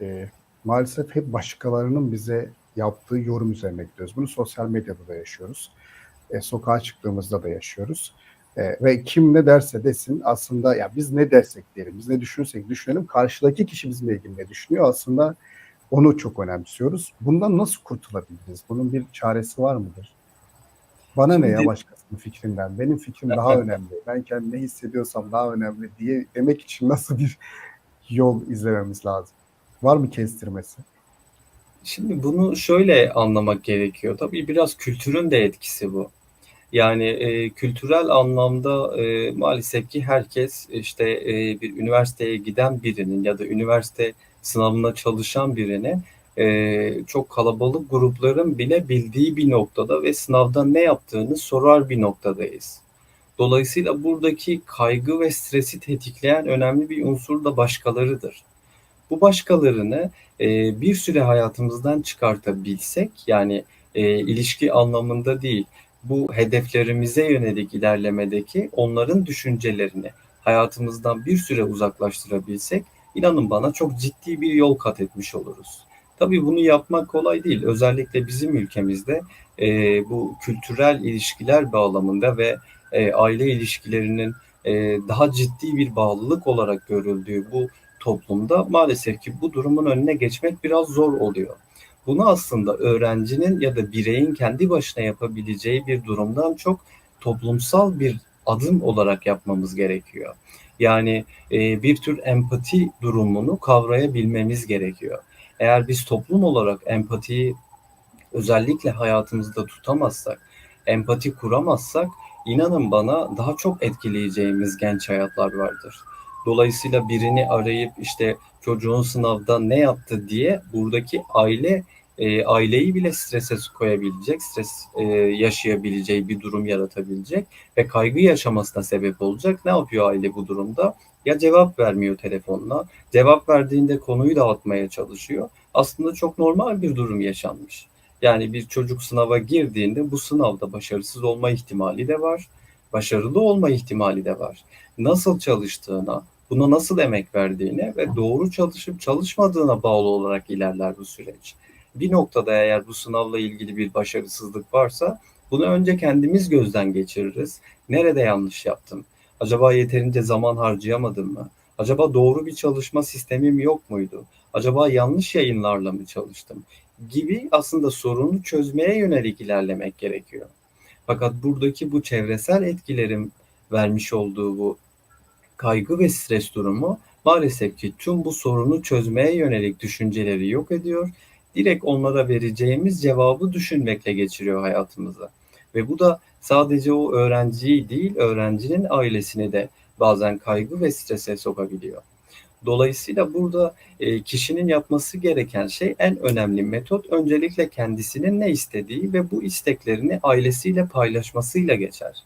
eee, maalesef hep başkalarının bize yaptığı yorum üzerine gidiyoruz. Bunu sosyal medyada da yaşıyoruz. Eee, sokağa çıktığımızda da yaşıyoruz. Eee, ve kim ne derse desin aslında ya biz ne dersek diyelim, biz ne düşünürsek düşünelim karşıdaki kişi bizimle ilgili ne düşünüyor aslında onu çok önemsiyoruz. Bundan nasıl kurtulabiliriz? Bunun bir çaresi var mıdır? Bana ne ya başkasının fikrinden, benim fikrim daha önemli, ben kendimi ne hissediyorsam daha önemli diye demek için nasıl bir yol izlememiz lazım? Var mı kestirmesi? Şimdi bunu şöyle anlamak gerekiyor. Tabii biraz kültürün de etkisi bu. Yani, eee, kültürel anlamda, eee, maalesef ki herkes, işte, eee, bir üniversiteye giden birinin ya da üniversite sınavına çalışan birini, eee, çok kalabalık grupların bile bildiği bir noktada ve sınavda ne yaptığını sorar bir noktadayız. Dolayısıyla buradaki kaygı ve stresi tetikleyen önemli bir unsur da başkalarıdır. Bu başkalarını, eee, bir süre hayatımızdan çıkartabilsek, yani, eee, ilişki anlamında değil, bu hedeflerimize yönelik ilerlemedeki onların düşüncelerini hayatımızdan bir süre uzaklaştırabilsek, inanın bana çok ciddi bir yol kat etmiş oluruz. Tabii bunu yapmak kolay değil. Özellikle bizim ülkemizde, eee, bu kültürel ilişkiler bağlamında ve, eee, aile ilişkilerinin, eee, daha ciddi bir bağlılık olarak görüldüğü bu toplumda maalesef ki bu durumun önüne geçmek biraz zor oluyor. Bunu aslında öğrencinin ya da bireyin kendi başına yapabileceği bir durumdan çok toplumsal bir adım olarak yapmamız gerekiyor. Yani, eee, bir tür empati durumunu kavrayabilmemiz gerekiyor. Eğer biz toplum olarak empatiyi özellikle hayatımızda tutamazsak, empati kuramazsak, inanın bana daha çok etkileyeceğimiz genç hayatlar vardır. Dolayısıyla birini arayıp, işte, çocuğun sınavda ne yaptı diye buradaki aile, eee, aileyi bile strese koyabilecek, stres, eee, yaşayabileceği bir durum yaratabilecek ve kaygı yaşamasına sebep olacak. Ne yapıyor aile bu durumda? Ya cevap vermiyor telefonuna, cevap verdiğinde konuyu dağıtmaya çalışıyor. Aslında çok normal bir durum yaşanmış. Yani bir çocuk sınava girdiğinde bu sınavda başarısız olma ihtimali de var, başarılı olma ihtimali de var. Nasıl çalıştığına, buna nasıl emek verdiğine ve doğru çalışıp çalışmadığına bağlı olarak ilerler bu süreç. Bir noktada eğer bu sınavla ilgili bir başarısızlık varsa bunu önce kendimiz gözden geçiririz. Nerede yanlış yaptım? Acaba yeterince zaman harcayamadım mı? Acaba doğru bir çalışma sistemim yok muydu? Acaba yanlış yayınlarla mı çalıştım? Gibi aslında sorunu çözmeye yönelik ilerlemek gerekiyor. Fakat buradaki bu çevresel etkilerin vermiş olduğu bu kaygı ve stres durumu maalesef ki tüm bu sorunu çözmeye yönelik düşünceleri yok ediyor. Direkt onlara vereceğimiz cevabı düşünmekle geçiriyor hayatımızı ve bu da sadece o öğrenciyi değil, öğrencinin ailesini de bazen kaygı ve strese sokabiliyor. Dolayısıyla burada, eee, kişinin yapması gereken şey en önemli metot öncelikle kendisinin ne istediği ve bu isteklerini ailesiyle paylaşmasıyla geçer.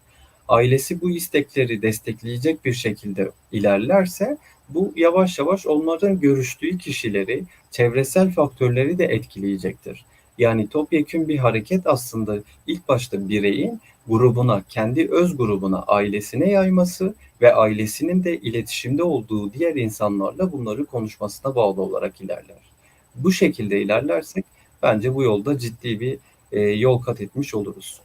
Ailesi bu istekleri destekleyecek bir şekilde ilerlerse bu yavaş yavaş onların görüştüğü kişileri, çevresel faktörleri de etkileyecektir. Yani topyekün bir hareket aslında ilk başta bireyin grubuna, kendi öz grubuna, ailesine yayması ve ailesinin de iletişimde olduğu diğer insanlarla bunları konuşmasına bağlı olarak ilerler. Bu şekilde ilerlersek bence bu yolda ciddi bir, eee, yol kat etmiş oluruz.